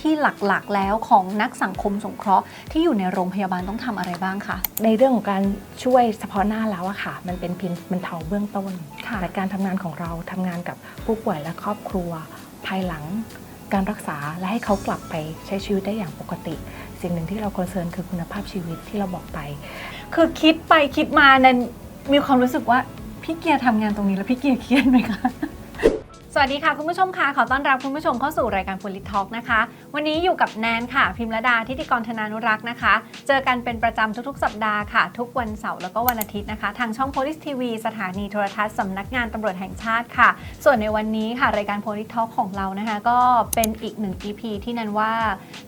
ที่หลักๆ แล้วของนักสังคมสงเคราะห์ที่อยู่ในโรงพยาบาลต้องทำอะไรบ้างคะในเรื่องของการช่วยเฉพาะหน้าแล้วอะค่ะ มันเป็นเพียงบรรเทาเบื้องต้นค่ะแต่การทำงานของเราทำงานกับผู้ป่วยและครอบครัว ภายหลังการรักษาและให้เขากลับไปใช้ชีวิตได้อย่างปกติ สิ่งหนึ่งที่เราคอนเซิร์นคือคุณภาพชีวิตที่เราบอกไป คือคิดไปคิดมานั้นมีความรู้สึกว่าพี่เกียร์ทำงานตรงนี้แล้วพี่เกียร์เครียดไหมคะ สวัสดีค่ะ คุณผู้ชมค่ะขอต้อนรับคุณผู้ชมเข้าสู่รายการ p o l i t Talk นะคะ วันนี้อยู่กับแนนค่ะ พิมรดาทิติกรธนานุรักษ์นะคะ เจอกันเป็นประจำทุกๆ สัปดาห์ค่ะ ทุกวันเสาร์แล้วก็วันอาทิตย์นะคะ ทางช่อง Police TV สถานีโทรทัศน์สำนักงานตำรวจแห่งชาติค่ะ ส่วนในวันนี้ค่ะ รายการ p o l i t Talk ของเรานะคะ ก็เป็นอีกหนึ่ง EP ที่แนันว่า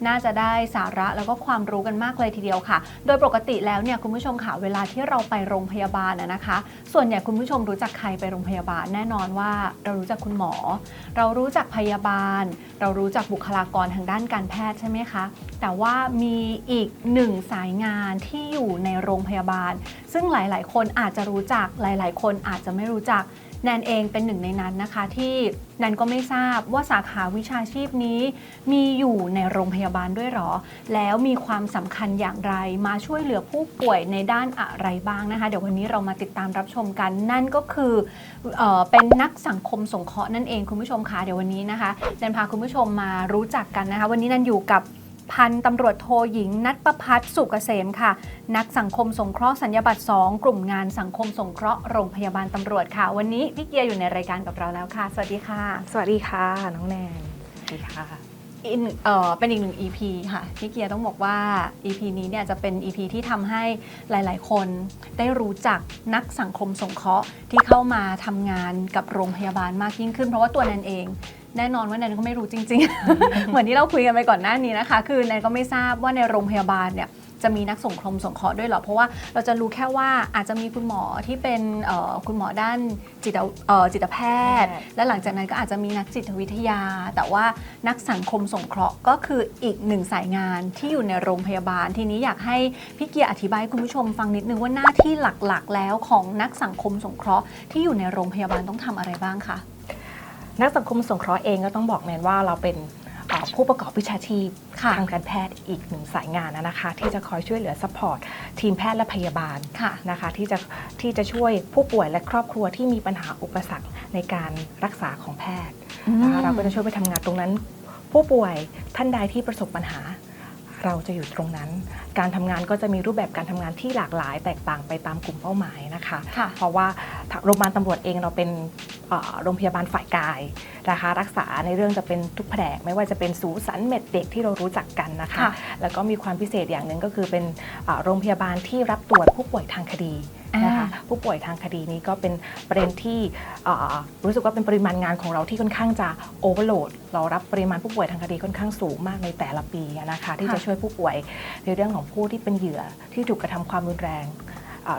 น่าจะได้สาระแล้วก็ความรู้กันมากเลยทีเดียวค่ะ โดยปกติแล้วเนี่ยคุณผู้ชมค่ะเวลาที่เราไปโรงพยาบาลนะนะคะ ส่วนใหญ่คุณผู้ชมรู้จักใครไปโรงพยาบาลแน่นอนว่าเรารู้จักคุณหมอเรารู้จักพยาบาล เรารู้จักบุคลากรทางด้านการแพทย์ใช่ไหมคะ แต่ว่ามีอีกหนึ่งสายงานที่อยู่ในโรงพยาบาล ซึ่งหลาย ๆ คนอาจจะรู้จักหลาย ๆ คนอาจจะไม่รู้จัก แนนเองเป็นหนึ่งในนั้นนะคะ ที่แนนก็ไม่ทราบว่าสาขาวิชาชีพนี้ มีอยู่ในโรงพยาบาลด้วยหรอ แล้วมีความสำคัญอย่างไรมาช่วยเหลือผู้ป่วยในด้านอะไรบ้างนะคะ เดี๋ยววันนี้เรามาติดตามรับชมกัน นั่นก็คือเออเป็นนักสังคมสงเคราะห์นั่นเองคุณผู้ชมคะเดี๋ยววันนี้นะคะแนนพาคุณผู้ชมมารู้จักกันนะคะ วันนี้แนนอยู่กับ พันตำรวจโทหญิง นัทประพัฒน์สุกเกษมค่ะ นักสังคมสงเคราะห์สัญญาบัตร2กลุ่มงานสังคมสงเคราะห์โรงพยาบาลตำรวจค่ะ วันนี้พี่เกียร์อยู่ในรายการกับเราแล้วค่ะ สวัสดีค่ะ สวัสดีค่ะ น้องแนนสวัสดีค่ะอินเอ่อเป็นอีกหนึ่ง EP ค่ะพี่เกียร์ต้องบอกว่า EP นี้เนี่ยจะเป็น EP ที่ทำให้หลาย ๆ คนได้รู้จักนักสังคมสงเคราะห์ที่เข้ามาทำงานกับโรงพยาบาลมากยิ่งขึ้น เพราะว่าตัวแนนเอง แน่นอนว่าแนนก็ไม่รู้จริง ๆ เหมือนที่เราคุยกันไปก่อนหน้านี้นะคะ คือแนนก็ไม่ทราบว่าในโรงพยาบาลเนี่ยจะมีนักสงครมสงเคราะห์ด้วยเหรอ เพราะว่าเราจะรู้แค่ว่าอาจจะมีคุณหมอที่เป็นเอ่อคุณหมอด้านจิตเอ่อจิตแพทย์ และหลังจากนั้นก็อาจจะมีนักจิตวิทยา แต่ว่านักสังคมสงเคราะห์ก็คืออีกหนึ่งสายงานที่อยู่ในโรงพยาบาล ทีนี้อยากให้พี่เกียร์อธิบายให้คุณผู้ชมฟังนิดนึงว่าหน้าที่หลักๆ แล้วของนักสังคมสงเคราะห์ที่อยู่ในโรงพยาบาลต้องทำอะไรบ้างคะ นักสังคมสงเคราะห์เองก็ต้องบอกแนนว่าเราเป็นเอ่อผู้ประกอบวิชาชีพค่ะทางการแพทย์อีกหนึ่งสายงานนะคะ ที่จะคอยช่วยเหลือซัพพอร์ตทีมแพทย์และพยาบาลค่ะนะคะที่จะที่จะช่วยผู้ป่วยและครอบครัวที่มีปัญหาอุปสรรคในการรักษาของแพทย์นะคะเราก็จะช่วยไปทำงานตรงนั้น ผู้ป่วยท่านใดที่ประสบปัญหา เราจะอยู่ตรงนั้น การทำงานก็จะมีรูปแบบการทำงานที่หลากหลาย แตกต่างไปตามกลุ่มเป้าหมายนะคะค่ะเพราะว่าโรงพยาบาลตำรวจเองเราเป็นเอ่อ โรงพยาบาลฝ่ายกายนะคะรักษาในเรื่องจะเป็นทุกแผนกไม่ว่าจะเป็นสูสันเม็ดเด็กที่เรารู้จักกันนะคะค่ะแล้วก็มีความพิเศษอย่างหนึ่งก็คือเป็นเอ่อโรงพยาบาลที่รับตรวจผู้ป่วยทางคดีนะคะอ่าผู้ป่วยทางคดีนี้ก็เป็นประเด็นที่เอ่อรู้สึกว่าเป็นปริมาณงานของเราที่ค่อนข้างจะโอเวอร์โหลดเรารับปริมาณผู้ป่วยทางคดีค่อนข้างสูงมากในแต่ละปีนะคะ ที่จะช่วยผู้ป่วยในเรื่องของผู้ที่เป็นเหยื่อที่ถูกกระทำความรุนแรงอ่า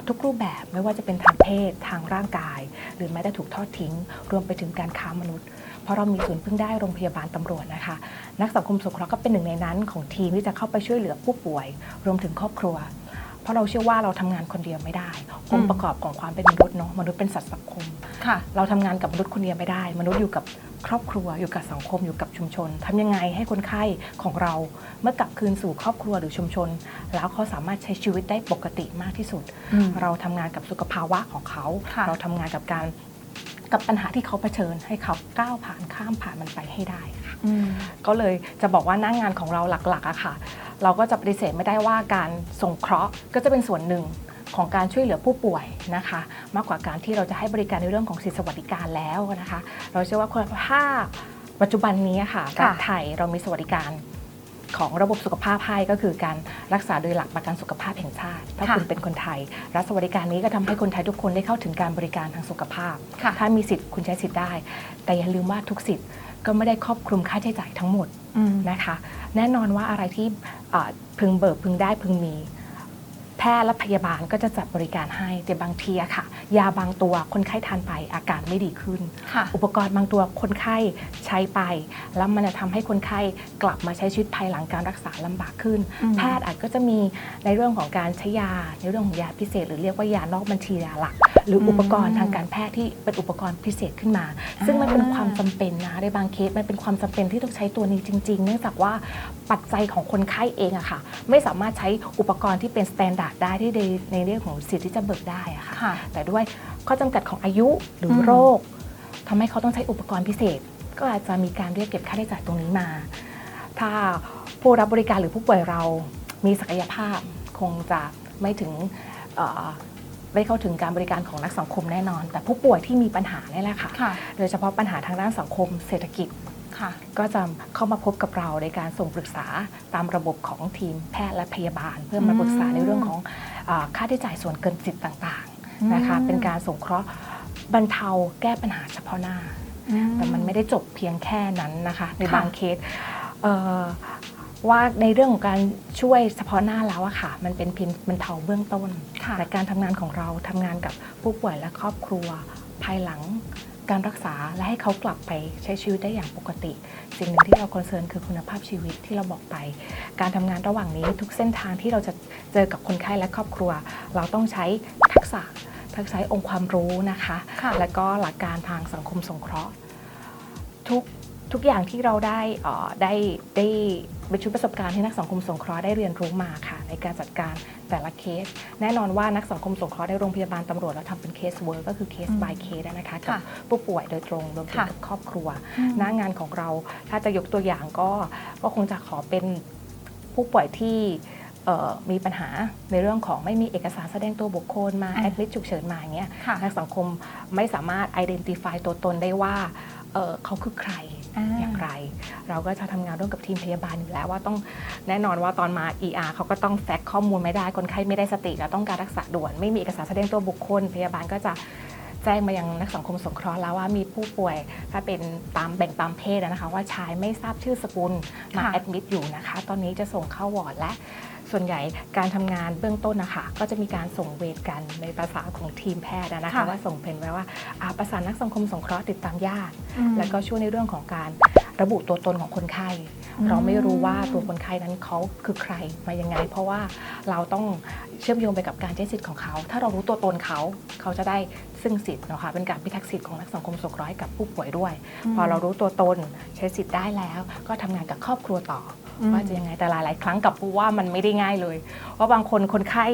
ทุกรูปแบบไม่ว่าจะเป็นทางเพศทางร่างกาย หรือแม้แต่ถูกทอดทิ้ง รวมไปถึงการค้ามนุษย์ เพราะเรามีศูนย์พึ่งได้โรงพยาบาลตำรวจนะคะ นักสังคมสงเคราะห์ก็เป็นหนึ่งในนั้น ของทีมที่จะเข้าไปช่วยเหลือผู้ป่วย รวมถึงครอบครัว เพราะเราเชื่อว่าเราทำงานคนเดียวไม่ได้องค์ประกอบของความเป็นมนุษย์เนาะมนุษย์เป็นสัตว์สังคมค่ะเราทำงานกับมนุษย์คนเดียวไม่ได้ มนุษย์อยู่กับ ครอบครัวอยู่กับสังคมอยู่กับชุมชนทำยังไงให้คนไข้ของเราเมื่อกลับคืนสู่ครอบครัวหรือชุมชน แล้วเขาสามารถใช้ชีวิตได้ปกติมากที่สุดอืมเราทำงานกับสุขภาวะของเขาค่ะเราทำงานกับการกับปัญหาที่เขาเผชิญให้เขาก้าวผ่านข้ามผ่านมันไปให้ได้ค่ะอืมก็เลยจะบอกว่าหน้างานของเราหลักๆอะค่ะ เราก็จะปฏิเสธไม่ได้ว่าการส่งเคราะห์ก็จะเป็นส่วนหนึ่ง ของการช่วยเหลือผู้ป่วยนะคะ มากกว่าการที่เราจะให้บริการในเรื่องของสิทธิสวัสดิการแล้วนะคะ เราเชื่อว่าถ้าปัจจุบันนี้ค่ะค่ะรัฐไทยเรามีสวัสดิการของระบบสุขภาพให้ก็คือการรักษาโดยหลักประกันสุขภาพแห่งชาติ ถ้าค่ะคุณเป็นคนไทย รัฐสวัสดิการนี้ก็ทำให้คนไทยทุกคนได้เข้าถึงการบริการทางสุขภาพค่ะถ้ามีสิทธิ์คุณใช้สิทธิ์ได้ แต่อย่าลืมว่าทุกสิทธิ์ก็ไม่ได้ครอบคลุมค่าใช้จ่ายทั้งหมดอืมนะคะ แน่นอนว่าอะไรที่อ่าพึงเบิกพึงได้พึงมี แพทย์และพยาบาลก็จะจัดบริการให้แต่บางทีอะค่ะ ยาบางตัวคนไข้ทานไปอาการไม่ดีขึ้น ค่ะ อุปกรณ์บางตัวคนไข้ใช้ไป แล้วมันจะทำให้คนไข้กลับมาใช้ชีวิตภายหลังการรักษาลำบากขึ้น อืม แพทย์อาจก็จะมีในเรื่องของการใช้ยา ในเรื่องของยาพิเศษ หรือเรียกว่ายานอกบัญชียาหลัก หรืออุปกรณ์ทางการแพทย์ที่เป็นอุปกรณ์พิเศษขึ้นมา ซึ่งมันเป็นความจำเป็นนะในบางเคสมันเป็นความจำเป็นที่ต้องใช้ตัวนี้จริง ๆ เนื่องจากว่า ปัจจัยของคนไข้เองอะค่ะ ไม่สามารถใช้อุปกรณ์ที่เป็นสแตนดาร์ดได้ที่ในในเรื่องของสิทธิ์ที่จะเบิกได้อะค่ะค่ะแต่ด้วยข้อจำกัดของอายุหรืออมโรคทำให้เขาต้องใช้อุปกรณ์พิเศษ ก็อาจจะมีการเรียกเก็บค่าใช้จ่ายตรงนี้มา ถ้าผู้รับบริการหรือผู้ป่วยเรามีศักยภาพคงจะไม่ถึงเอ่อไม่เข้าถึงการบริการของนักสังคมแน่นอน แต่ผู้ป่วยที่มีปัญหานี่แหละค่ะค่ะ โดยเฉพาะปัญหาทางด้านสังคมเศรษฐกิจ ค่ะ ก็จะเข้ามาพบกับเราในการส่งปรึกษาตามระบบของทีมแพทย์และพยาบาล เพื่อมาปรึกษาในเรื่องของอาค่าใช้จ่ายส่วนเกินสิทธิ์ต่างๆนะคะอืมเป็นการสงเคราะห์บรรเทาแก้ปัญหาเฉพาะหน้า แต่มันไม่ได้จบเพียงแค่นั้นนะคะ ในค่ะบางเคสเอ่อว่าในเรื่องของการช่วยเฉพาะหน้าแล้วอะค่ะ มันเป็นเพียงบรรเทาเบื้องต้น ค่ะ แต่การทำงานของเราทำงานกับผู้ป่วยและครอบครัว ภายหลัง การรักษาและให้เขากลับไปใช้ชีวิตได้อย่างปกติ สิ่งหนึ่งที่เราคอนเซิร์นคือคุณภาพชีวิตที่เราบอกไป การทำงานระหว่างนี้ทุกเส้นทางที่เราจะเจอกับคนไข้และครอบครัว เราต้องใช้ทักษะทักษะองค์ความรู้นะคะค่ะและก็หลักการทางสังคมสงเคราะห์ ทุกทุกอย่างที่เราได้เอ่อได้ได้ เป็นชุดประสบการณ์ที่นักสังคมสงเคราะห์ได้เรียนรู้มาค่ะ ในการจัดการแต่ละเคส แน่นอนว่านักสังคมสงเคราะห์ในโรงพยาบาลตำรวจเราทำเป็นเคสเวิร์กก็คือเคสอืม by เคสนะคะกับค่ะผู้ป่วยโดยตรงรวมถึงค่ะกับครอบครัวอืมหน้างานของเราถ้าจะยกตัวอย่างก็ก็คงจะขอเป็นผู้ป่วยที่เอ่อมีปัญหาในเรื่องของไม่มีเอกสารแสดงตัวบุคคลมาอ่าแอดมิดฉุกเฉินมาอย่างเงี้ยค่ะนักสังคมไม่สามารถ identify ตัวตนได้ว่าเอ่อเขาคือใคร อย่างไร เราก็จะทำงานร่วมกับทีมพยาบาลอยู่แล้วว่าต้องแน่นอนว่าตอนมา ER เขาก็ต้องแฟกข้อมูลไม่ได้คนไข้ไม่ได้สติแล้วต้องการรักษาด่วน ไม่มีเอกสารแสดงตัวบุคคล พยาบาลก็จะแจ้งมายังนักสังคมสงเคราะห์แล้วว่ามีผู้ป่วยถ้าเป็นตามแบ่งตามเพศนะคะ ว่าชายไม่ทราบชื่อสกุลมาแอดมิดอยู่นะคะ ตอนนี้จะส่งเข้าวอร์ดและ ส่วนใหญ่การทำงานเบื้องต้นนะคะก็จะมีการส่งเวรกันในภาษาของทีมแพทย์อะนะคะค่ะว่าส่งเป็นไว้ว่าอ่าประสานนักสังคมสงเคราะห์ติดตามญาติอืมแล้วก็ช่วยในเรื่องของการระบุตัวตนของคนไข้อืมเราไม่รู้ว่าตัวคนไข้นั้นเขาคือใครมายังไง เพราะว่าเราต้องเชื่อมโยงไปกับการใช้สิทธิ์ของเขา ถ้าเรารู้ตัวตนเขาเขาจะได้ซึ่งสิทธิ์นะคะเป็นการพิทักษ์สิทธิ์ของนักสังคมสงเคราะห์ให้กับผู้ป่วยด้วยอืมพอเรารู้ตัวตนใช้สิทธิ์ได้แล้ว ก็ทำงานกับครอบครัวต่ออม ว่าจะยังไงแต่หลาย ๆ ครั้งกับปูว่ามันไม่ได้ง่ายเลยว่าบางคนคนไข้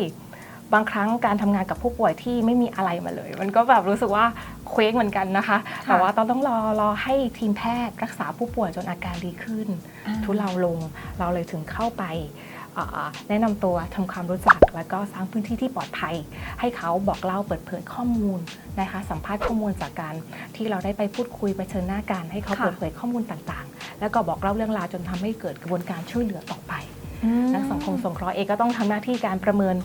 บางครั้งการทำงานกับผู้ป่วยที่ไม่มีอะไรมาเลย มันก็แบบรู้สึกว่าเคว้งเหมือนกันนะคะค่ะแต่ว่าต้องต้องรอรอให้ทีมแพทย์รักษาผู้ป่วยจนอาการดีขึ้นอ่าทุเลาลงเราเลยถึงเข้าไปเอ่อ แนะนำตัวทำความรู้จัก แล้วก็สร้างพื้นที่ที่ปลอดภัย ให้เขาบอกเล่าเปิดเผยข้อมูลนะคะสัมภาษณ์ข้อมูลจากการที่เราได้ไปพูดคุยไปเชิญหน้ากันให้เขาค่ะเปิดเผยข้อมูลต่างๆ แล้วก็บอกเล่าเรื่องราวจนทำให้เกิดกระบวนการช่วยเหลือต่อไปอืมนักสังคมสงเคราะห์เองก็ต้องทำหน้าที่การประเมิน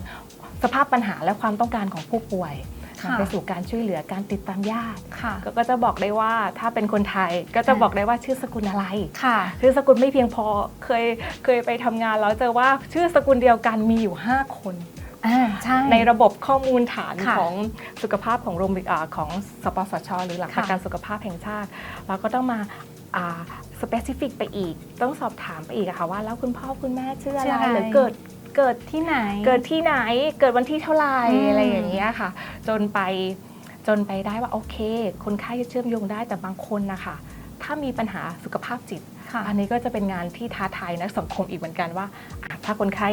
สภาพปัญหาและความต้องการของผู้ป่วยค่ะ นำไปสู่การช่วยเหลือการติดตามญาติค่ะก็ก็จะบอกได้ว่าถ้าเป็นคนไทยก็จะค่ะบอกได้ว่าชื่อสกุลอะไรค่ะชื่อสกุลไม่เพียงพอเคยเคยไปทำงานแล้วเจอว่าชื่อสกุลเดียวกันมีอยู่ 5 คนอ่าใช่ในระบบข้อมูลฐานค่ะของสุขภาพของโรงพยาบาลของสปสช หรือหลักประค่ะกันสุขภาพแห่งชาติ เราก็ต้องมาสเปซิฟิกไปอีก ต้องสอบถามไปอีกอะค่ะว่า แล้วคุณพ่อคุณแม่ชื่ออะชื่อไรอะไรหรือเกิด เกิดที่ไหน เกิดที่ไหนเกิดวันที่เท่าไหร่อืม อะไรอย่างเงี้ยค่ะ จนไปจนไปได้ว่าโอเค คนไข้จะเชื่อมโยงได้แต่บางคนนะคะถ้ามีปัญหาสุขภาพจิต ค่ะอันนี้ก็จะเป็นงานที่ท้าทายนักสังคมอีกเหมือนกันว่าอะถ้าคนไข้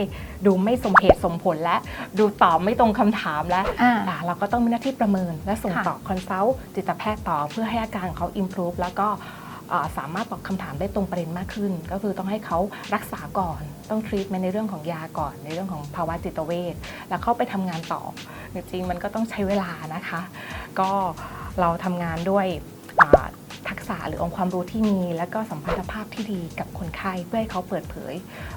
ดูไม่สมเหตุสมผลและ ดูตอบไม่ตรงคำถามและอ่า อะเราก็ต้องมีหน้าที่ประเมินและส่งค่ะ ต่อคอนซัลท์จิตแพทย์ต่อเพื่อให้อาการของเขา improve แล้วก็อ่า สามารถตอบคำถามได้ตรงประเด็นมากขึ้น ก็คือต้องให้เขารักษาก่อนต้องทรี t เมนในเรื่องของยาก่อน ในเรื่องของภาวะจิตเวชแล้วเข้าไปทำงานต่อจริงๆมันก็ต้องใช้เวลานะคะ ก็เราทำงานด้วยทักษะหรือองค์ความรู้ที่มี แล้วก็สัมพันธภาพที่ดีกับคนไข้เพื่อให้เขาเปิดเผย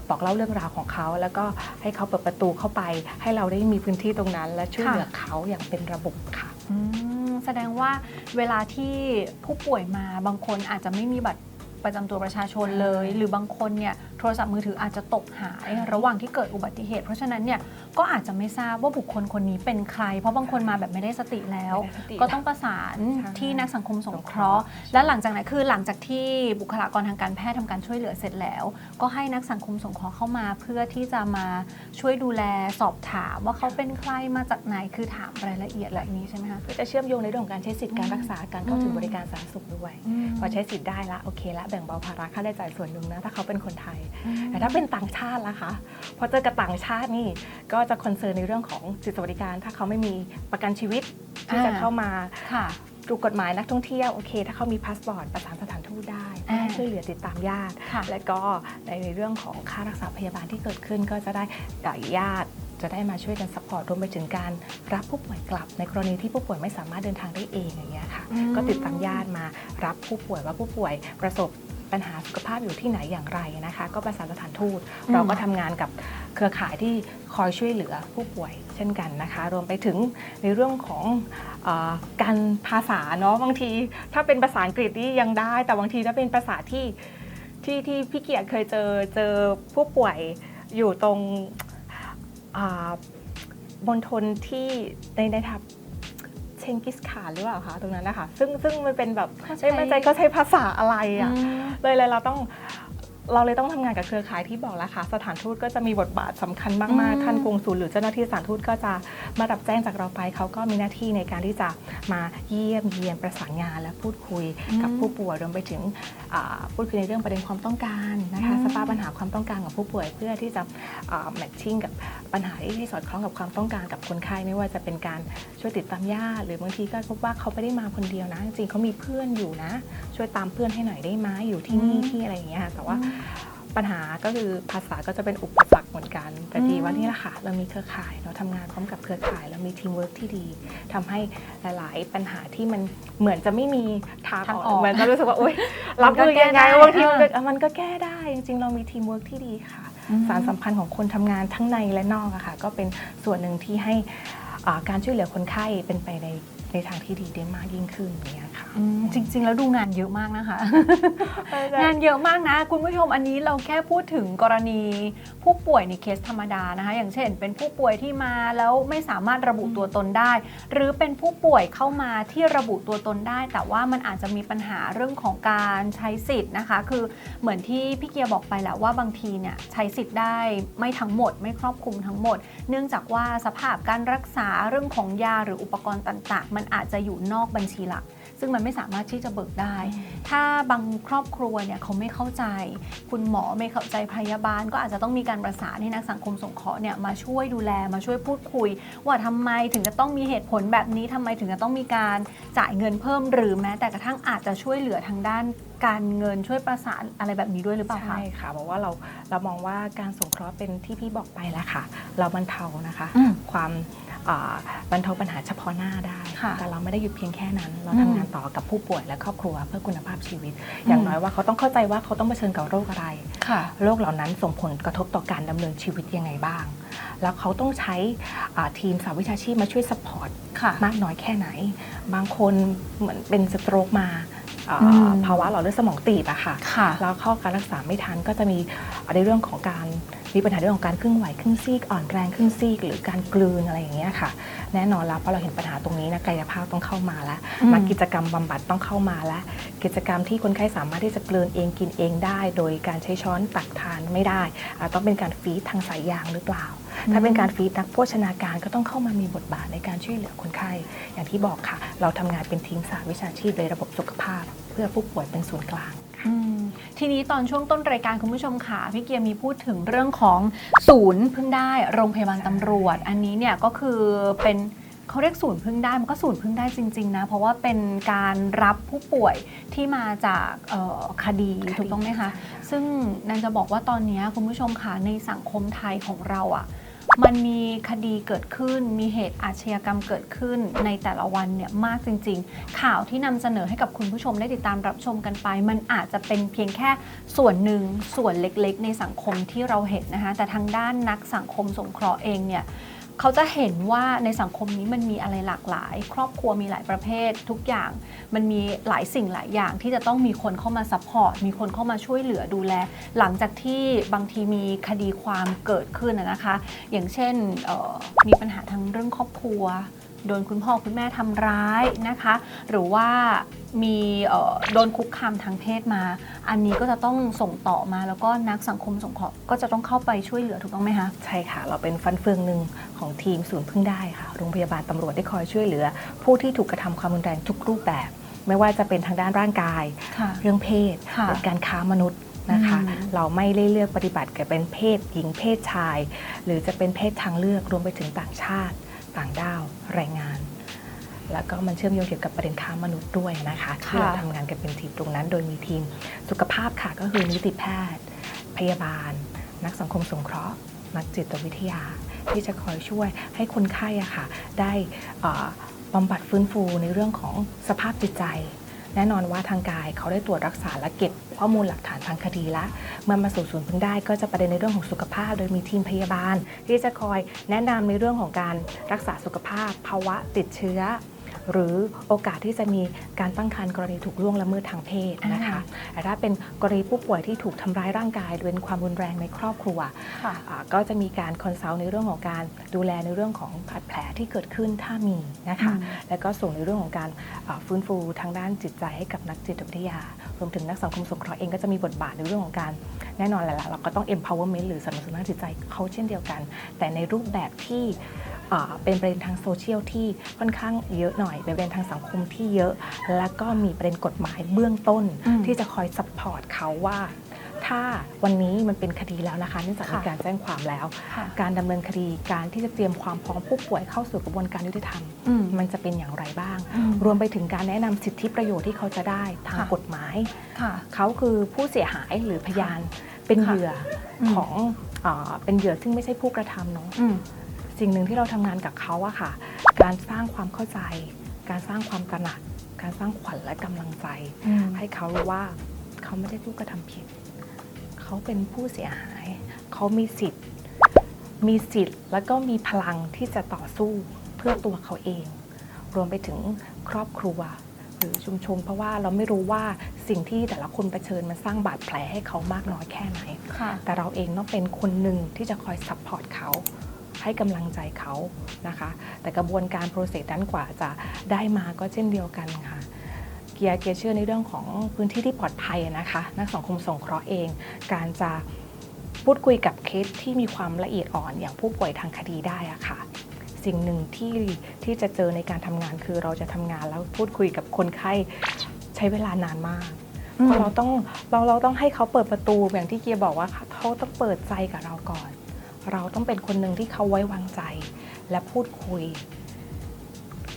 บอกเล่าเรื่องราวของเขา แล้วก็ให้เขาเปิดประตูเข้าไป ให้เราได้มีพื้นที่ตรงนั้น และช่วยเหลือเขาอย่างเป็นระบบค่ะอื แสดงว่าเวลาที่ผู้ป่วยมาบางคนอาจจะไม่มีบัตร ประจำตัวประชาชนเลย หรือบางคนเนี่ยโทรศัพท์มือถืออาจจะตกหายระหว่างที่เกิดอุบัติเหตุ เพราะฉะนั้นเนี่ยก็อาจจะไม่ทราบว่าบุคคลคนนี้เป็นใคร เพราะบางคนมาแบบไม่ได้สติแล้ว ไม่ได้สติ ก็ต้องประสานใช่ที่นักสังคมสงเคราะห์ และหลังจากนั้นคือหลังจากที่บุคลากรทางการแพทย์ทำการช่วยเหลือเสร็จแล้ว ก็ให้นักสังคมสงเคราะห์เข้ามา เพื่อที่จะมาช่วยดูแลสอบถามว่าเขาเป็นใครมาจากไหนคือถามรายละเอียดแบบนี้ใช่ไหมคะก็จะเชื่อมโยงในเรื่องของการใช้สิทธิการรักษาการเข้าถึงบริการสาธารณสุขด้วยอืมพอใช้สิทธิ์ได้ละโอเคละแบ่งเบาภาระค่าใช้จ่ายส่วนหนึ่งนะถ้าเขาเป็นคนไทย แต่ถ้าเป็นต่างชาติล่ะคะพอเจอกับต่างชาตินี่ก็จะคอนเซิร์นในเรื่องของสิทธิสวัสดิการ ถ้าเขาไม่มีประกันชีวิตที่จะอ่าเข้ามาค่ะดูกฎหมายนักท่องเที่ยวโอเค ถ้าเขามีพาสปอร์ตประสานสถานทูตได้อ่าให้ช่วยเหลือติดตามญาติค่ะและก็ในเรื่องของค่ารักษาพยาบาลที่เกิดขึ้นก็จะได้ญาติ จะได้มาช่วยกันซัพพอร์ตรวมไปถึงการรับผู้ป่วยกลับ ในกรณีที่ผู้ป่วยไม่สามารถเดินทางได้เองอย่างเงี้ยค่ะอืมก็ติดตามญาติมารับผู้ป่วยว่าผู้ป่วยประสบปัญหาสุขภาพอยู่ที่ไหนอย่างไรนะคะ ก็ประสานสถานทูตอืมเราก็ทำงานกับเครือข่ายที่คอยช่วยเหลือผู้ป่วยเช่นกันนะคะ รวมไปถึงในเรื่องของเออการภาษาเนาะบางที ถ้าเป็นภาษาอังกฤษนี่ยังได้ แต่บางทีถ้าเป็นภาษาที่ที่ที่พี่เกียรติเคยเจอเจอผู้ป่วยอยู่ตรงอ่า มณฑลที่ในในทับเชงกิสข่านหรือเปล่าคะตรงนั้นนะคะซึ่งซึ่งมันเป็นแบบเขาใช้ไม่มั่นใจเขาใช้ภาษาอะไรอะอืมเลยเลยเราต้อง เราเลยต้องทำงานกับเครือข่ายที่บอกแล้วค่ะ สถานทูตก็จะมีบทบาทสำคัญมากอืมๆท่านกงสุลหรือเจ้าหน้าที่สถานทูตก็จะมารับแจ้งจากเราไป เขาก็มีหน้าที่ในการที่จะมาเยี่ยมเยียนประสานงานและพูดคุยกับผู้ป่วยรวมไปถึงอ่าพูดคุยในเรื่องประเด็นความต้องการนะคะอืมสภาพปัญหาความต้องการของผู้ป่วยเพื่อที่จะแมทชิ่งกับปัญหาที่สอดคล้องกับความต้องการกับคนไข้ไม่ว่าจะเป็นการช่วยติดตามญาติหรือบางทีก็พบว่าเขาไม่ได้มาคนเดียวนะ จริงๆเขามีเพื่อนอยู่นะ ช่วยตามเพื่อนให้หน่อยได้ไหมอยู่ที่นี่อืมที่อะไรอย่างเงี้ยค่ะแต่ว่าปัญหาก็คือภาษาก็จะเป็นอุปสรรคเหมือนกัน แต่ดีอืมว่านี่แหละค่ะเรามีเครือข่ายเราทำงานพร้อมกับเครือข่ายเรามีทีมเวิร์กที่ดีทำให้หลาย ๆ ปัญหาที่มันเหมือนจะไม่มีทางทางออออกกเหมือนจะรู้สึกว่าโอ๊ยมัรับนก็มือแก้ยังไงได้บางทีมันก็อ่าเออมันก็แก้ได้จริง ๆ เรามีทีมเวิร์กที่ดีค่ะอืมสารสัมพันธ์ของคนทำงานทั้งในและนอกอะค่ะ ก็เป็นส่วนหนึ่งที่ให้อ่าการช่วยเหลือคนไข้เป็นไปใน ในทางที่ดีได้มากยิ่งขึ้นอย่างเงี้ยค่ะ อืมจริง ๆ แล้วดูงานเยอะมากนะคะ งานเยอะมากนะ คุณผู้ชมอันนี้เราแค่พูดถึงกรณีผู้ป่วยในเคสธรรมดานะคะ อย่างเช่น เป็นผู้ป่วยที่มาแล้วไม่สามารถระบุตัวตนได้ หรือเป็นผู้ป่วยเข้ามาที่ระบุตัวตนได้ แต่ว่ามันอาจจะมีปัญหาเรื่องของการใช้สิทธิ์นะคะ คือเหมือนที่พี่เกียร์บอกไปแหละว่าบางทีเนี่ยใช้สิทธิ์ได้ไม่ทั้งหมด ไม่ครอบคลุมทั้งหมด เนื่องจากว่าสภาพการรักษาเรื่องของยาหรืออุปกรณ์ต่างๆมันอาจจะอยู่นอกบัญชีหลัก ซึ่งมันไม่สามารถที่จะเบิกได้ ถ้าบางครอบครัวเนี่ยเขาไม่เข้าใจ คุณหมอไม่เข้าใจพยาบาล ก็อาจจะต้องมีการประสานให้นักสังคมสงเคราะห์เนี่ยมาช่วยดูแลมาช่วยพูดคุย ว่าทำไมถึงจะต้องมีเหตุผลแบบนี้ทำไมถึงจะต้องมีการจ่ายเงินเพิ่มหรือแม้แต่กระทั่งอาจจะช่วยเหลือทางด้านการเงินช่วยประสานอะไรแบบนี้ด้วยหรือเปล่าคะใช่ค่ะบอกว่าเราเรามองว่าการสงเคราะห์เป็นที่พี่บอกไปแล้วค่ะ เราบรรเทานะคะอืมความอ่า บรรเทาปัญหาเฉพาะหน้าได้ค่ะแต่เราไม่ได้หยุดเพียงแค่นั้น เราอืมทำงานต่อกับผู้ป่วยและครอบครัวเพื่อคุณภาพชีวิต อย่างอืมน้อยว่าเขาต้องเข้าใจว่าเขาต้องเผชิญกับโรคอะไรค่ะโรคเหล่านั้นส่งผลกระทบต่อการดำเนินชีวิตยังไงบ้าง แล้วเขาต้องใช้อ่าทีมสาวิชาชีพมาช่วยสปอร์ตค่ะมากน้อยแค่ไหน บางคนเหมือนเป็นสโตรกมาอ่าอืมภาวะหลอดเลือดสมองตีบอะค่ะค่ะ แล้วเข้าการรักษาไม่ทันก็จะมีในเรื่องของการ มีปัญหาเรื่องของการครึ่งไหวครึ่งซีกอ่อนแรงครึ่งซีก หรือการกลืนอะไรอย่างเงี้ยค่ะ แน่นอนแล้วเพราะเราเห็นปัญหาตรงนี้นะกายภาพต้องเข้ามาแล้วอืมนักกิจกรรมบำบัดต้องเข้ามาแล้ว กิจกรรมที่คนไข้สามารถที่จะกลืนเองกินเองได้ โดยการใช้ช้อนตักทานไม่ได้อาจต้องเป็นการฟีดทางสายยางหรือเปล่า ถ้าเป็นการฟีดนักโภชนาการก็ต้องเข้ามามีบทบาทในการช่วยเหลือคนไข้ อย่างที่บอกค่ะ เราทำงานเป็นทีมสาวิชาชีพในระบบสุขภาพ เพื่อผู้ป่วยเป็นศูนย์กลางอืม ทีนี้ตอนช่วงต้นรายการคุณผู้ชมค่ะพี่เกียร์มีพูดถึงเรื่องของศูนย์พึ่งได้โรงพยาบาลตำรวจ อันนี้เนี่ยก็คือเป็นเขาเรียกศูนย์พึ่งได้มันก็ศูนย์พึ่งได้จริงๆนะเพราะว่าเป็นการรับผู้ป่วยที่มาจากเอ่อคดีคดีถูกต้องไหมคะซึ่งนันจะบอกว่าตอนนี้คุณผู้ชมค่ะในสังคมไทยของเราอะ่ะ มันมีคดีเกิดขึ้น มีเหตุอาชญากรรมเกิดขึ้นในแต่ละวันเนี่ยมากจริง ๆ ข่าวที่นำเสนอให้กับคุณผู้ชมได้ติดตามรับชมกันไป มันอาจจะเป็นเพียงแค่ส่วนหนึ่งส่วนเล็กๆ ในสังคมที่เราเห็นนะคะ แต่ทางด้านนักสังคมสงเคราะห์เองเนี่ย เขาจะเห็นว่าในสังคมนี้มันมีอะไรหลากหลาย ครอบครัวมีหลายประเภท ทุกอย่างมันมีหลายสิ่งหลายอย่างที่จะต้องมีคนเข้ามาซัพพอร์ตมีคนเข้ามาช่วยเหลือดูแล หลังจากที่บางทีมีคดีความเกิดขึ้นนะคะ อย่างเช่นออมีปัญหาทางเรื่องครอบครัว โดนคุณพ่อคุณแม่ทำร้ายนะคะ หรือว่ามีเอ่อโดนคุกคามทางเพศมา อันนี้ก็จะต้องส่งต่อมาแล้วก็นักสังคมสงเคราะห์ก็จะต้องเข้าไปช่วยเหลือถูกต้องไหมคะ ใช่ค่ะ เราเป็นฟันเฟืองหนึ่งของทีมศูนย์พึ่งได้ค่ะ โรงพยาบาลตำรวจได้คอยช่วยเหลือ ผู้ที่ถูกกระทำความรุนแรงทุกรูปแบบ ไม่ว่าจะเป็นทางด้านร่างกายค่ะเรื่องเพศค่ะหรือการค้ามนุษย์นะคะอืมเราไม่ได้เลือกปฏิบัติกับเป็นเพศหญิงเพศชาย หรือจะเป็นเพศทางเลือกรวมไปถึงต่างชาติ ต่างด้าวแรงงาน แล้วก็มันเชื่อมโยงเกี่ยวกับประเด็นค้ามนุษย์ด้วยนะคะที่เราทำงานกันเป็นทีมตรงนั้น โดยมีทีมสุขภาพค่ะก็คือนิติแพทย์ พยาบาล นักสังคมสงเคราะห์นักจิตวิทยา ที่จะคอยช่วยให้คนไข้อะค่ะได้เอ่อบำบัดฟื้นฟูในเรื่องของสภาพจิตใจ แน่นอนว่าทางกายเขาได้ตรวจรักษาและเก็บข้อมูลหลักฐานทางคดีละเมื่อมาสู่ศูนย์พึ่งได้ก็จะประเด็นในเรื่องของสุขภาพ โดยมีทีมพยาบาล ที่จะคอยแนะนำในเรื่องของการรักษาสุขภาพ ภาวะติดเชื้อ หรือโอกาสที่จะมีการตั้งครรภ์กรณีถูกล่วงละเมิดทางเพศนะคะแต่ถ้าเป็นกรณีผู้ป่วยที่ถูกทำร้ายร่างกายหรือเป็นความรุนแรงในครอบครัวค่ะอ่าก็จะมีการคอนซัลท์ในเรื่องของการดูแลในเรื่องของบาดแผลที่เกิดขึ้นถ้ามีนะคะอืมแล้วก็ส่งในเรื่องของการอ่าฟื้นฟูทางด้านจิตใจให้กับนักจิตวิทยา รวมถึงนักสังคมสงเคราะห์เองก็จะมีบทบาทในเรื่องของการแน่นอนแหละเราก็ต้อง empowerment หรือสนับสนุนทางจิตใจเขาเช่นเดียวกัน แต่ในรูปแบบที่อ่า เป็นประเด็นทางโซเชียลที่ค่อนข้างเยอะหน่อยเป็นประเด็นทางสังคมที่เยอะ แล้วก็มีประเด็นกฎหมายเบื้องต้นอืมที่จะคอยซัพพอร์ตเขาว่าถ้าวันนี้มันเป็นคดีแล้วนะคะเนื่องจากค่ะมีการแจ้งความแล้วค่ะการดำเนินคดีการที่จะเตรียมความพร้อมผู้ป่วยเข้าสู่กระบวนการยุติธรรมอืมมันจะเป็นอย่างไรบ้างอืมรวมไปถึงการแนะนำสิทธิประโยชน์ที่เขาจะได้ทางค่ะกฎหมายค่ะเขาคือผู้เสียหายหรือพยานเป็นค่ะเหยื่ออมของอาเป็นเหยื่อซึ่งไม่ใช่ผู้กระทำเนาะอืม สิ่งหนึ่งที่เราทำงานกับเขาอะค่ะ การสร้างความเข้าใจ การสร้างความตระหนัก การสร้างขวัญและกำลังใจอืมให้เขารู้ว่าเขาไม่ได้ผู้กระทำผิด เขาเป็นผู้เสียหาย เขามีสิทธิ์ มีสิทธิ์ แล้วก็มีพลังที่จะต่อสู้เพื่อตัวเขาเอง รวมไปถึงครอบครัวหรือชุมชนเพราะว่าเราไม่รู้ว่าสิ่งที่แต่ละคนเผชิญมันสร้างบาดแผลให้เขามากน้อยแค่ไหนค่ะแต่เราเองต้องเป็นคนหนึ่งที่จะคอยซัพพอร์ตเขา ให้กำลังใจเขานะคะ แต่กระบวนการโปรเซสนั้นกว่าจะได้มาก็เช่นเดียวกันค่ะเกียร์เกียร์เชื่อในเรื่องของพื้นที่ที่ปลอดภัยนะคะ นักสังคมสงเคราะห์เอง การจะพูดคุยกับเคสที่มีความละเอียดอ่อนอย่างผู้ป่วยทางคดีได้อะค่ะสิ่งหนึ่งที่ที่จะเจอในการทำงานคือเราจะทำงานแล้วพูดคุยกับคนไข้ใช้เวลานานมากอืมเพราะเราต้องเราเราต้องให้เขาเปิดประตูอย่างที่เกียร์บอกว่าเขาต้องเปิดใจกับเราก่อน เราต้องเป็นคนหนึ่งที่เขาไว้วางใจ และพูดคุย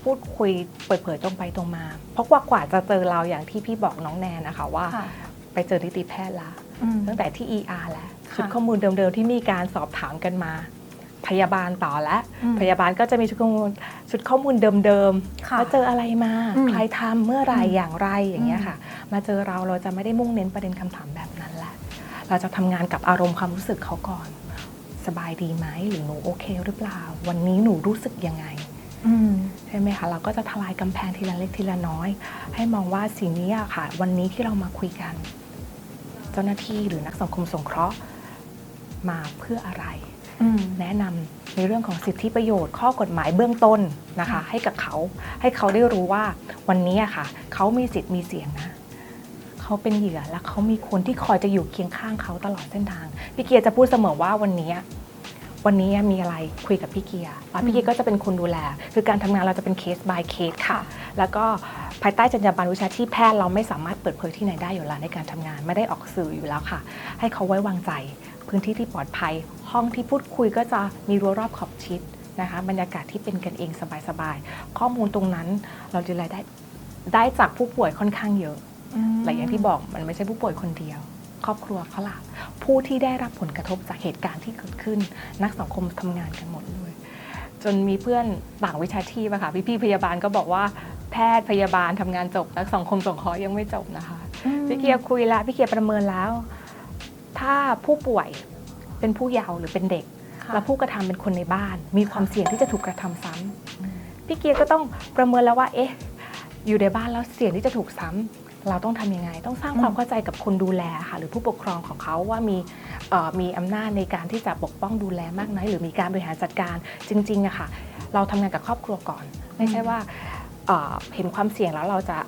พูดคุยเปิดเผยตรงไปตรงมา เพราะกว่ากว่าจะเจอเราอย่างที่พี่บอกน้องแนนนะคะว่าค่ะไปเจอนิติแพทย์ละอืมตั้งแต่ที่ ER แล้วค่ะชุดข้อมูลเดิมๆที่มีการสอบถามกันมา พยาบาลต่อแล้วอืมพยาบาลก็จะมีชุดข้อมูลชุดข้อมูลเดิมๆค่ะว่าเจออะไรมาอืมใครทำเมื่อไหรอืมอย่างไรอย่างเงี้ยอืมค่ะ มาเจอเราเราจะไม่ได้มุ่งเน้นประเด็นคำถามแบบนั้นแหละเราจะทำงานกับอารมณ์ความรู้สึกเขาก่อน สบายดีไหมหรือหนูโอเคหรือเปล่า วันนี้หนูรู้สึกยังไงอืมใช่ไหมคะเราก็จะทลายกำแพงทีละเล็กทีละน้อย ให้มองว่าสิ่งนี้อะค่ะ วันนี้ที่เรามาคุยกัน เจ้าหน้าที่หรือนักสังคมสงเคราะห์มาเพื่ออะไรอืมแนะนำในเรื่องของสิทธิประโยชน์ ข้อกฎหมายเบื้องต้นนะคะค่ะให้กับเขาให้เขาได้รู้ว่าวันนี้อะค่ะ เขามีสิทธิ์มีเสียงนะ เขาเป็นเหยื่อและเขามีคนที่คอยจะอยู่เคียงข้างเขาตลอดเส้นทางพี่เกียร์จะพูดเสมอว่าวันนี้วันนี้มีอะไรคุยกับพี่เกียร์แล้วพี่เกียร์ก็จะเป็นคนดูแล คือการทำงานเราจะเป็นเคส by เคสค่ะ แล้วก็ภายใต้จรรยาบรรณวิชาชีพแพทย์เราไม่สามารถเปิดเผยที่ไหนได้อยู่แล้วในการทำงานไม่ได้ออกสื่ออยู่แล้วค่ะ ให้เขาไว้วางใจ พื้นที่ที่ปลอดภัย ห้องที่พูดคุยก็จะมีรั้วรอบขอบชิดนะคะบรรยากาศที่เป็นกันเองสบายๆข้อมูลตรงนั้นเราจะรายได้ได้จากผู้ป่วยค่อนข้างเยอะ หลายอย่างที่บอกมันไม่ใช่ผู้ป่วยคนเดียว ครอบครัวเขาล่ะผู้ที่ได้รับผลกระทบจากเหตุการณ์ที่เกิดขึ้น นักสังคมทำงานกันหมดเลย จนมีเพื่อนต่างวิชาชีพอะค่ะพี่ๆพยาบาลก็บอกว่าแพทย์พยาบาลทำงานจบนักสังคมสงเคราะห์ยังไม่จบนะคะพี่เกียร์คุยแล้วพี่เกียร์ประเมินแล้ว ถ้าผู้ป่วยเป็นผู้เยาว์หรือเป็นเด็กค่ะแล้วผู้กระทำเป็นคนในบ้าน มีความเสี่ยงที่จะถูกกระทำซ้ำพี่เกียร์ก็ต้องประเมินแล้วว่า เอ๊ะ อยู่ในบ้านแล้วเสี่ยงที่จะถูกซ้ำ เราต้องทำยังไง ต้องสร้างความเข้าใจกับคนดูแลค่ะ หรือผู้ปกครองของเขาว่ามีเอ่อมีอำนาจในการที่จะปกป้องดูแลมากน้อยหรือมีการบริหารจัดการจริงๆอะค่ะ เราทำงานกับครอบครัวก่อน ไม่ใช่ว่าเอ่อเห็นความเสี่ยงแล้วเราจะ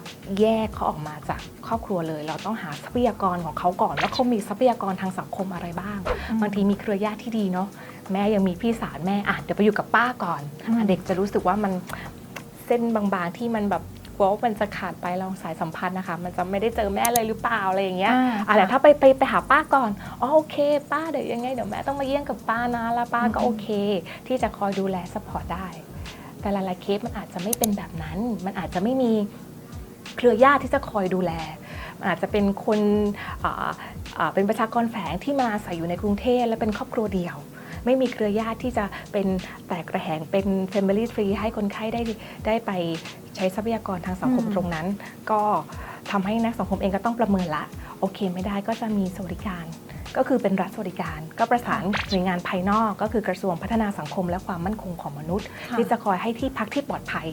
แยกเขาออกมาจากครอบครัวเลย เราต้องหาทรัพยากรของเขาก่อนว่าเขามีทรัพยากรทางสังคมอะไรบ้าง บางทีมีเครือญาติที่ดีเนาะแม่ยังมีพี่สาวแม่อะเดี๋ยวไปอยู่กับป้าก่อนอืมอะเด็กจะรู้สึกว่ามันเส้นบางๆที่มันแบบ กลัวว่ามันจะขาดไปเราสายสัมพันธ์นะคะ มันจะไม่ได้เจอแม่เลยหรือเปล่าอะไรอย่างเงี้ยอ่าอะแต่ถ้าไปไปไปหาป้าก่อนอ๋อโอเค ป้าเดี๋ยวยังไงเดี๋ยวแม่ต้องมาเยี่ยมกับป้านะแล้วป้าก็อืมโอเค ที่จะคอยดูแลสปอร์ตได้ แต่หลายๆเคสมันอาจจะไม่เป็นแบบนั้น มันอาจจะไม่มีเครือญาติที่จะคอยดูแลมันอาจจะเป็นคนอ่าอ่าเป็นประชากรแฝงที่มาอาศัยอยู่ในกรุงเทพและเป็นครอบครัวเดียว ไม่มีเครือญาติที่จะเป็นแตกระแหงเป็น Family Tree ให้คนไข้ได้ได้ไป ใช้ทรัพยากรทางสังคมอืมตรงนั้น ก็ทำให้นักสังคมเองก็ต้องประเมินละ โอเคไม่ได้ก็จะมีสวัสดิการ ก็คือเป็นรัฐสวัสดิการ ก็ประสานหน่วยงานภายนอก ก็คือกระทรวงพัฒนาสังคมและความมั่นคงของมนุษย์ค่ะที่จะคอยให้ที่พักที่ปลอดภัย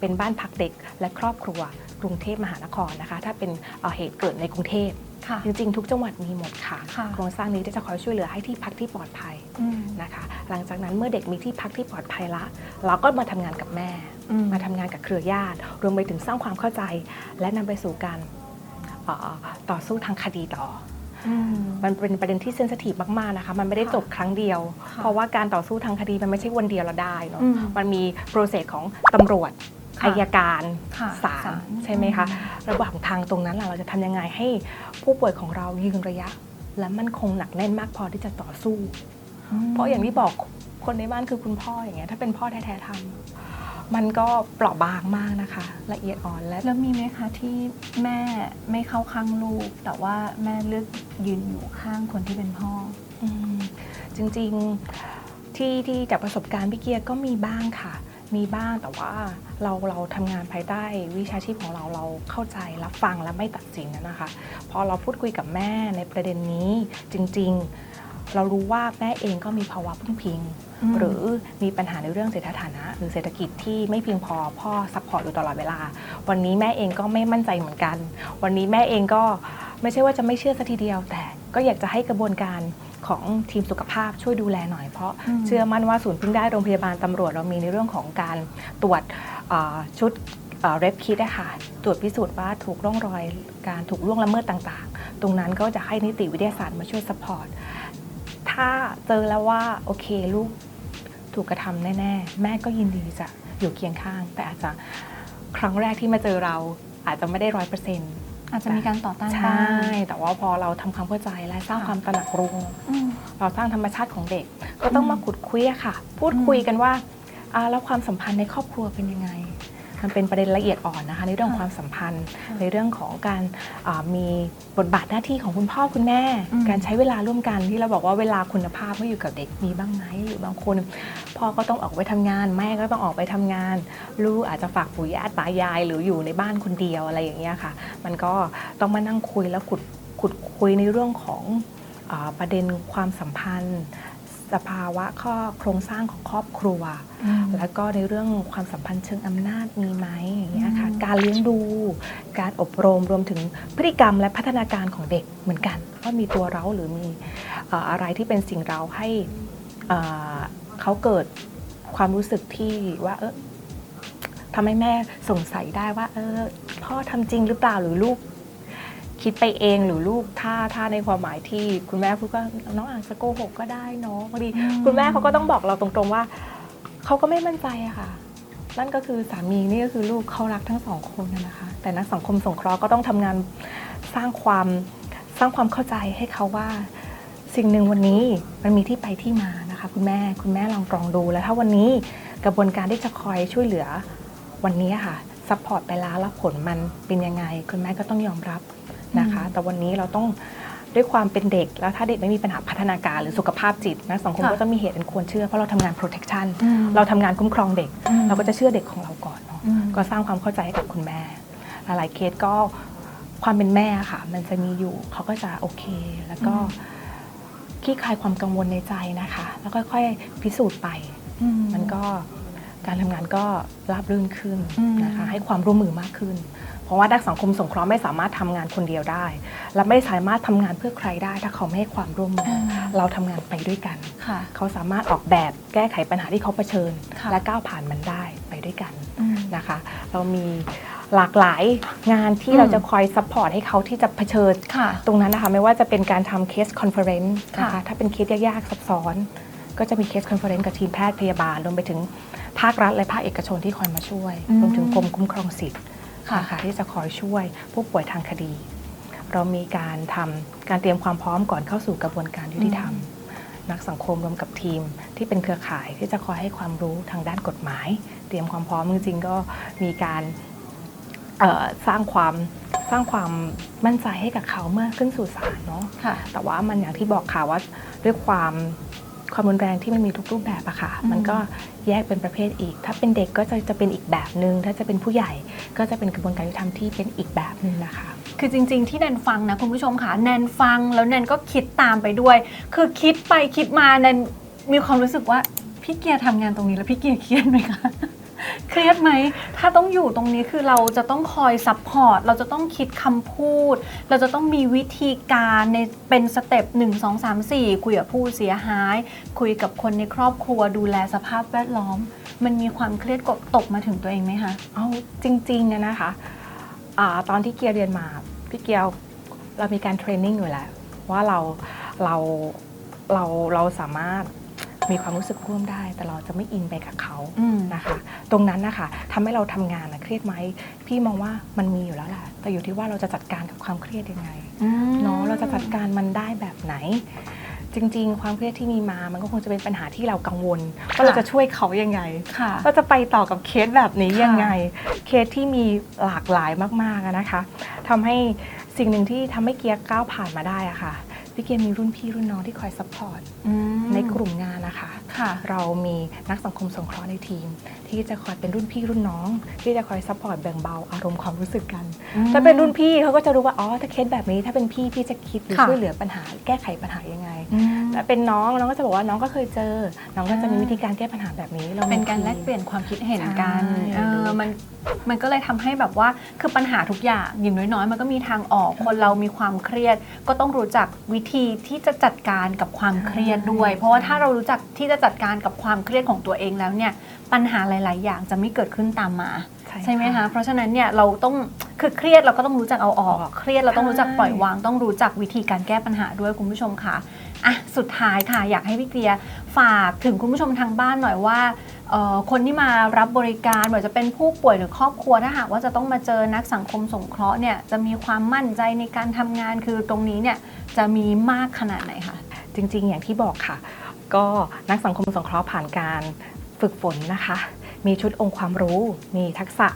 เป็นบ้านพักเด็กและครอบครัวกรุงเทพมหานครนะคะ ถ้าเป็นเอ่อเหตุเกิดในกรุงเทพค่ะจริงๆ ทุกจังหวัดมีหมดค่ะค่ะ โครงสร้างนี้จะคอยช่วยเหลือให้ที่พักที่ปลอดภัยอืมนะคะ หลังจากนั้นเมื่อเด็กมีที่พักที่ปลอดภัยละ เราก็มาทำงานกับแม่อื มมาทำงานกับเครือญาติ รวมไปถึงสร้างความเข้าใจ และนำไปสู่การเอ่อต่อสู้ทางคดีต่ออืมมันเป็นประเด็นที่เซนซิทีฟมาก ๆ นะคะ มันไม่ได้ค่ะจบครั้งเดียวค่ะเพราะว่าการต่อสู้ทางคดีมันไม่ใช่วันเดียวเราได้เนาะอืมมันมีโปรเซสของตำรวจค่ะอายการค่ะศาลใช่ไหมคะ ระหว่างทางตรงนั้นล่ะเราจะทำยังไงให้ผู้ป่วยของเรายืนระยะ และมั่นคงหนักแน่นมากพอที่จะต่อสู้มเพราะอย่างที่บอกคนในบ้านคือคุณพ่ออย่างเงี้ยถ้าเป็นพ่อแท้ๆทำ มันก็เปราะบางมากนะคะ ละเอียดอ่อนและแล้วมีไหมคะที่แม่ไม่เข้าข้างลูก แต่ว่าแม่เลือกยืนอยู่ข้างคนที่เป็นพ่ออืมจริงๆที่ที่จากประสบการณ์พี่เกียร์ก็มีบ้างค่ะ มีบ้างแต่ว่าเราเราทำงานภายใต้วิชาชีพของเราเราเข้าใจรับฟังและไม่ตัดสินนะคะ พอเราพูดคุยกับแม่ในประเด็นนี้จริง ๆ เรารู้ว่าแม่เองก็มีภาวะพึ่งพิงอืมหรือมีปัญหาในเรื่องเศรษฐฐานะ หรือเศรษฐกิจที่ไม่เพียงพอพ่อซัพพอร์ตอยู่ตลอดเวลา วันนี้แม่เองก็ไม่มั่นใจเหมือนกัน วันนี้แม่เองก็ไม่ใช่ว่าจะไม่เชื่อสัทีเดียว แต่ก็อยากจะให้กระบวนการของทีมสุขภาพช่วยดูแลหน่อยเพราะอืมเชื่อมั่นว่าศูนย์พึ่งได้โรงพยาบาลตำรวจเรามีในเรื่องของการตรวจเอ่อชุดเรฟคิดอะค่ะตรวจพิสูจน์ว่าถูกร่องรอยการถูกล่วงละเมิดต่างๆ ตรงนั้นก็จะให้นิติวิทยาศาสตร์มาช่วยสปอร์ต ถ้าเจอแล้วว่าโอเคลูกถูกกระทำแน่ๆ แม่ก็ยินดีจะอยู่เคียงข้าง แต่อาจจะครั้งแรกที่มาเจอเราอาจจะไม่ได้ร้อยเปอร์เซ็นต์อาจจะมีการต่อต้านใชบ้า่ง แต่ว่าพอเราทำความเข้าใจและสร้างค่ะ ความตระหนักรู้ อืม เราสร้างธรรมชาติของเด็ก ก็ต้องอืมมาขุดคุยอะค่ะ พูดอืมคุยกันว่าอ่าแล้วความสัมพันธ์ในครอบครัวเป็นยังไง มันเป็นประเด็นละเอียดอ่อนนะคะ ในเรื่องของความสัมพันธ์ค่ะในเรื่องของการอ่ามีบทบาทหน้าที่ของคุณพ่อคุณแม่อืมการใช้เวลาร่วมกันที่เราบอกว่าเวลาคุณภาพเมื่ออยู่กับเด็กมีบ้างไหมหรือบางคนพ่อก็ต้องออกไปทำงาน แม่ก็ต้องออกไปทำงาน ลูกอาจจะฝากปู่ย่าตายาย หรืออยู่ในบ้านคนเดียวอะไรอย่างเงี้ยค่ะ มันก็ต้องมานั่งคุยแล้วขุดขุดคุยในเรื่องของอาประเด็นความสัมพันธ์ สภาวะข้อโครงสร้างของครอบครัวอืมแล้วก็ในเรื่องความสัมพันธ์เชิงอำนาจมีไหมอย่างเงี้ยค่ะอืมการเลี้ยงดู การอบรมรวมถึงพฤติกรรมและพัฒนาการของเด็กเหมือนกัน ว่ามีตัวเราหรือมีเอ่ออะไรที่เป็นสิ่งเราให้เอ่อเขาเกิดความรู้สึกที่ว่าเออทำให้แม่สงสัยได้ว่า เออพ่อทำจริงหรือเปล่าหรือลูก คิดไปเองหรือลูกถ้าถ้าในความหมายที่คุณแม่พูดก็น้องอาจจะโกหกก็ได้เนาะบางทีอืมคุณแม่เขาก็ต้องบอกเราตรงๆว่าเขาก็ไม่มั่นใจอะค่ะ นั่นก็คือสามีนี่ก็คือลูกเขารักทั้งสองคนนะนะคะ แต่นักสังคมสงเคราะห์ก็ต้องทำงานสร้างความสร้างความเข้าใจให้เขาว่า สิ่งหนึ่งวันนี้มันมีที่ไปที่มานะคะ คุณแม่คุณแม่ลองตรองดูแล้วถ้าวันนี้กระบวนการที่จะคอยช่วยเหลือวันนี้ค่ะซัพพอร์ตไปแล้วแล้วผลมันเป็นยังไง คุณแม่ก็ต้องยอมรับ นะคะอืมแต่วันนี้เราต้องด้วยความเป็นเด็ก แล้วถ้าเด็กไม่มีปัญหาพัฒนาการหรือสุขภาพจิตนะสังคมค่ะก็จะมีเหตุอันควรเชื่อเพราะเราทำงาน protection อืมเราทำงานคุ้มครองเด็กอืมเราก็จะเชื่อเด็กของเราก่อนเนาะอืมก็สร้างความเข้าใจให้กับคุณแม่ หลายๆเคสก็ความเป็นแม่ค่ะ มันจะมีอยู่เขาก็จะโอเค แล้วก็ขี้คลายความกังวลในใจนะคะ แล้วค่อยๆพิสูจน์ไปอืมันก็การทำงานก็ราบรื่นขึ้นอืมนะคะ ให้ความร่วมมือมากขึ้นเพ ราะว่านักสังคมสงเคราะห์ไม่สามารถทำงานคนเดียวได้ และไม่สามารถทำงานเพื่อใครได้ ถ้าเขาไม่ให้ความร่วมมืออเราทำงานไปด้วยกันค่ะเขาสามารถออกแบบแก้ไขปัญหาที่เขาเผชิญค่ะและก้าวผ่านมันได้ไปด้วยกันอืมนะคะ เรามีหลากหลายงานที่อืมเราจะคอยซัพพอร์ตให้เขาที่จะเผชิญค่ะตรงนั้นนะคะไม่ว่าจะเป็นการทำเคสคอนเฟอเรนซ์นะค่ะคะถ้าเป็นเคสยากๆซับซ้อน ก็จะมีเคสคอนเฟอเรนซ์กับทีมแพทย์พยาบาลรวมไปถึงภาครัฐและภาคเอกชนที่คอยมาช่วย รวมถึงกรมคุ้มครองสิทธิ์ค่ะ นะคะที่จะคอยช่วยผู้ป่วยทางคดี เรามีการทำการเตรียมความพร้อมก่อนเข้าสู่กระบวนการยุติธรรม นักสังคมรวมกับทีม ที่เป็นเครือข่ายที่จะคอยให้ความรู้ทางด้านกฎหมาย เตรียมความพร้อมจริงๆก็มีการเอ่อสร้างความสร้างความมั่นใจให้กับเขาเมื่อขึ้นสู่ศาลเนาะค่ะแต่ว่ามันอย่างที่บอกค่ะว่าด้วยความ ความรุนแรงที่มันมีทุกรูปแบบอะค่ะอืมมันก็แยกเป็นประเภทอีก ถ้าเป็นเด็กก็จะจะเป็นอีกแบบหนึง่งถ้าจะเป็นผู้ใหญ่ก็จะเป็นกระบวนการยุติธรรมที่เป็นอีกแบบหนึ่งนะคะ คือจริง ๆ ที่แนนฟังนะคุณผู้ชมค่ะแนนฟังแล้วแนนก็คิดตามไปด้วย คือคิดไปคิดมาแนนมีความรู้สึกว่าพี่เกียร์ทำงานตรงนี้แล้วพี่เกียร์เครียดไหมคะ เครียดไหม ถ้าต้องอยู่ตรงนี้คือเราจะต้องคอยซัพพอร์ต เราจะต้องคิดคำพูด เราจะต้องมีวิธีการในเป็นสเต็ป1 2 3 4 คุยกับผู้เสียหาย คุยกับคนในครอบครัวดูแลสภาพแวดล้อม มันมีความเครียดกดตกมาถึงตัวเองไหมคะ เอาจริงๆเนี่ยนะคะอาตอนที่เกียร์เรียนมา พี่เกียร์เรามีการเทรนนิ่งอยู่แล้ว ว่าเราเราเราเราสามารถ มีความรู้สึกร่วมได้ แต่เราจะไม่อินไปกับเขาอืมนะคะ ตรงนั้นนะคะทำให้เราทำงานนะเครียดไหมพี่มองว่ามันมีอยู่แล้วแหละแต่อยู่ที่ว่าเราจะจัดการกับความเครียดยังไงเนาะเราจะจัดการมันได้แบบไหน จริง ๆ ความเครียดที่มีมามันก็คงจะเป็นปัญหาที่เรากังวลว่าเราจะช่วยเขายังไงค่ะเราจะไปต่อกับเคสแบบนี้ค่ะยังไง เคสที่มีหลากหลายมากๆอะนะคะทำให้สิ่งหนึ่งที่ทำให้เกียร์ก้าวผ่านมาได้อะค่ะ พี่เกียร์มีรุ่นพี่รุ่นน้องที่คอยซัพพอร์ตอืมในกลุ่มงานนะคะค่ะ เรามีนักสังคมสงเคราะห์ในทีม ที่จะคอยเป็นรุ่นพี่รุ่นน้อง ที่จะคอยซัพพอร์ตแบ่งเบาอารมณ์ความรู้สึกกัน ถ้าเป็นรุ่นพี่เขาก็จะรู้ว่าอ๋อถ้าเคสแบบนี้ถ้าเป็นพี่พี่จะคิดหรือค่ะช่วยเหลือปัญหาแก้ไขปัญหายังไง อืมแต่เป็นน้องน้องก็จะบอกว่าน้องก็เคยเจอ น้องก็จะมีอ่าวิธีการแก้ปัญหาแบบนี้เรามีเป็นการทีมแลกเปลี่ยนความคิดเห็นกันใช่เออมันมันก็เลยทำให้แบบว่าคือปัญหาทุกอย่างอย่างน้อยๆ มันก็มีทางออกคนเรามีความเครียด ก็ต้องรู้จักวิธีที่จะจัดการกับความเครียดด้วย เพราะว่าถ้าเรารู้จักที่จะจัดการกับความเครียดของตัวเองแล้วเนี่ยปัญหาหลาย ๆ อย่างจะไม่เกิดขึ้นตามมาใช่ไหมคะ เพราะฉะนั้นเนี่ยเราต้องคือเครียดเราก็ต้องรู้จักเอาออก เครียดเราต้องรู้จักปล่อยวาง ต้องรู้จักวิธีการแก้ปัญหาด้วยคุณผู้ชมค่ะ อะสุดท้ายค่ะ อยากให้พี่เกลียฝากถึงคุณผู้ชมทางบ้านหน่อยว่าเอ่อคนที่มารับบริการไม่ว่าจะเป็นผู้ป่วยหรือครอบครัวถ้าหากว่าจะต้องมาเจอนักสังคมสงเคราะห์เนี่ยจะมีความมั่นใจในการทำงานคือตรงนี้เนี่ยจะมีมากขนาดไหนคะ จริงๆ อย่างที่บอกค่ะ ก็นักสังคมสงเคราะห์ผ่านการฝึกฝนนะคะ มีชุดองค์ความรู้ มีทักษะ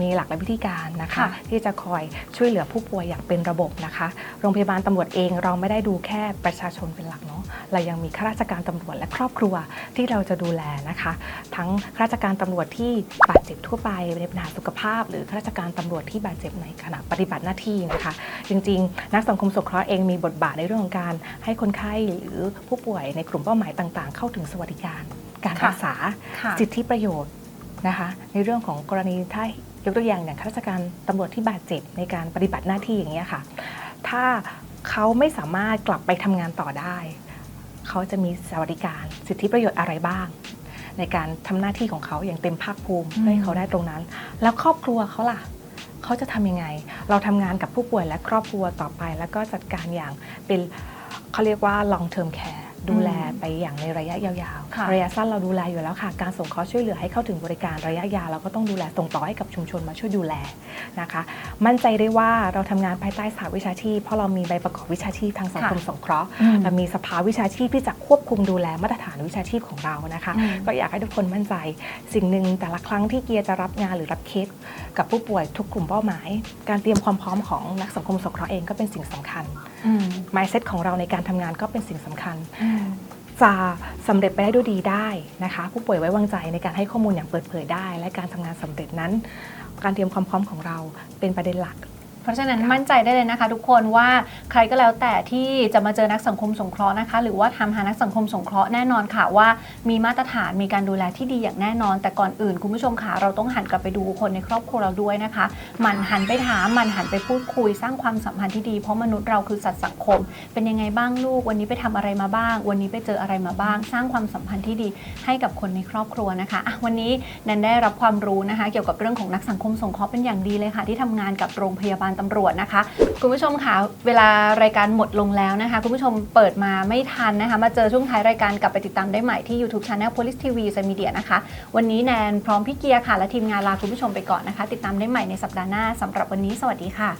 มีหลักและวิธีการนะคะ ค่ะ ที่จะคอยช่วยเหลือผู้ป่วยอย่างเป็นระบบนะคะ โรงพยาบาลตำรวจเองเราไม่ได้ดูแค่ประชาชนเป็นหลักเนาะเรายังมีข้าราชการตำรวจและครอบครัวที่เราจะดูแลนะคะ ทั้งข้าราชการตำรวจที่บาดเจ็บทั่วไปในปัญหาสุขภาพ หรือข้าราชการตำรวจที่บาดเจ็บในขณะปฏิบัติหน้าที่นะคะ จริงๆ นักสังคมสงเคราะห์เองมีบทบาทในเรื่องของการให้คนไข้หรือผู้ป่วยในกลุ่มเป้าหมายต่างๆ เข้าถึงสวัสดิการ การค่ะ รักษา ค่ะ สิทธิประโยชน์ นะคะในเรื่องของกรณีถ้ายกตัวอย่างอย่างข้าราชการตำรวจที่บาดเจ็บในการปฏิบัติหน้าที่อย่างนี้ยค่ะ ถ้าเขาไม่สามารถกลับไปทำงานต่อได้ เขาจะมีสวัสดิการสิทธิประโยชน์อะไรบ้าง ในการทำหน้าที่ของเขาอย่างเต็มภาคภูมิอืมเพื่อให้เขาได้ตรงนั้น แล้วครอบครัวเขาล่ะเขาจะทำยังไง เราทำงานกับผู้ป่วยและครอบครัวต่อไป แล้วก็จัดการอย่างเป็นเขาเรียกว่า long term care ดูแลไปอย่างในระยะยาวค่ะๆระยะสั้นเราดูแลอยู่แล้วค่ะ การส่งเคราะห์ช่วยเหลือให้เข้าถึงบริการระยะยาวเราก็ต้องดูแลส่งต่อให้กับชุมชนมาช่วยดูแลนะคะ มั่นใจได้ว่าเราทำงานภายใต้สาวิชาชีพ เพราะเรามีใบประกอบวิชาชีพทางสังคมค่ะสงเคราะห์อืมเรามีสภาวิชาชีพที่จะควบคุมดูแลมาตรฐานวิชาชีพของเรานะคะอืมก็อยากให้ทุกคนมั่นใจ สิ่งหนึ่งแต่ละครั้งที่เกียร์จะรับงานหรือรับเคสกับผู้ป่วยทุกกลุ่มเป้าหมาย การเตรียมความพร้อมของนักสังคมสงเคราะห์เองก็เป็นสิ่งสำคัญ อืม mindset ของเราในการทำงานก็เป็นสิ่งสำคัญอืมจะสำเร็จไปได้ด้วยดีได้นะคะ ผู้ป่วยไว้วางใจในการให้ข้อมูลอย่างเปิดเผยได้ และการทำงานสำเร็จนั้น การเตรียมความพร้อมของเราเป็นประเด็นหลัก ราะฉะนั้นมั่นใจได้เลยนะคะ ทุกคนว่าใครก็แล้วแต่ที่จะมาเจอนักสังคมสงเคราะห์นะคะ หรือว่าทำหานักสังคมสงเคราะห์แน่นอนค่ะว่ามีมาตรฐานมีการดูแลที่ดีอย่างแน่นอน แต่ก่อนอื่นคุณผู้ชมค่ะเราต้องหันกลับไปดูคนในครอบครัวเราด้วยนะคะมันหันไปถามมันหันไปพูดคุยสร้างความสัมพันธ์ที่ดีเพราะมนุษย์เราคือสัตว์สังคม เป็นยังไงบ้างลูก วันนี้ไปทำอะไรมาบ้าง วันนี้ไปเจออะไรมาบ้าง สร้างความสัมพันธ์ที่ดีให้กับคนในครอบครัวนะคะะวันนี้นันได้รับความรู้นะคะ เกี่ยวกับเรื่องของนักสังคมสงเคราะห์เป็นอย่างดีเลยค่ะ ที่ทำงานกับโรงพยาบาลตำรวจนะคะ คุณผู้ชมค่ะเวลารายการหมดลงแล้วนะคะ คุณผู้ชมเปิดมาไม่ทันนะคะ มาเจอช่วงท้ายรายการกลับไปติดตามได้ใหม่ที่ YouTube Channel Police TV ซมีเดียนะคะ วันนี้แนนพร้อมพี่เกียร์ค่ะ และทีมงานลาคุณผู้ชมไปก่อนนะคะ ติดตามได้ใหม่ในสัปดาห์หน้าสำหรับวันนี้สวัสดีค่ะ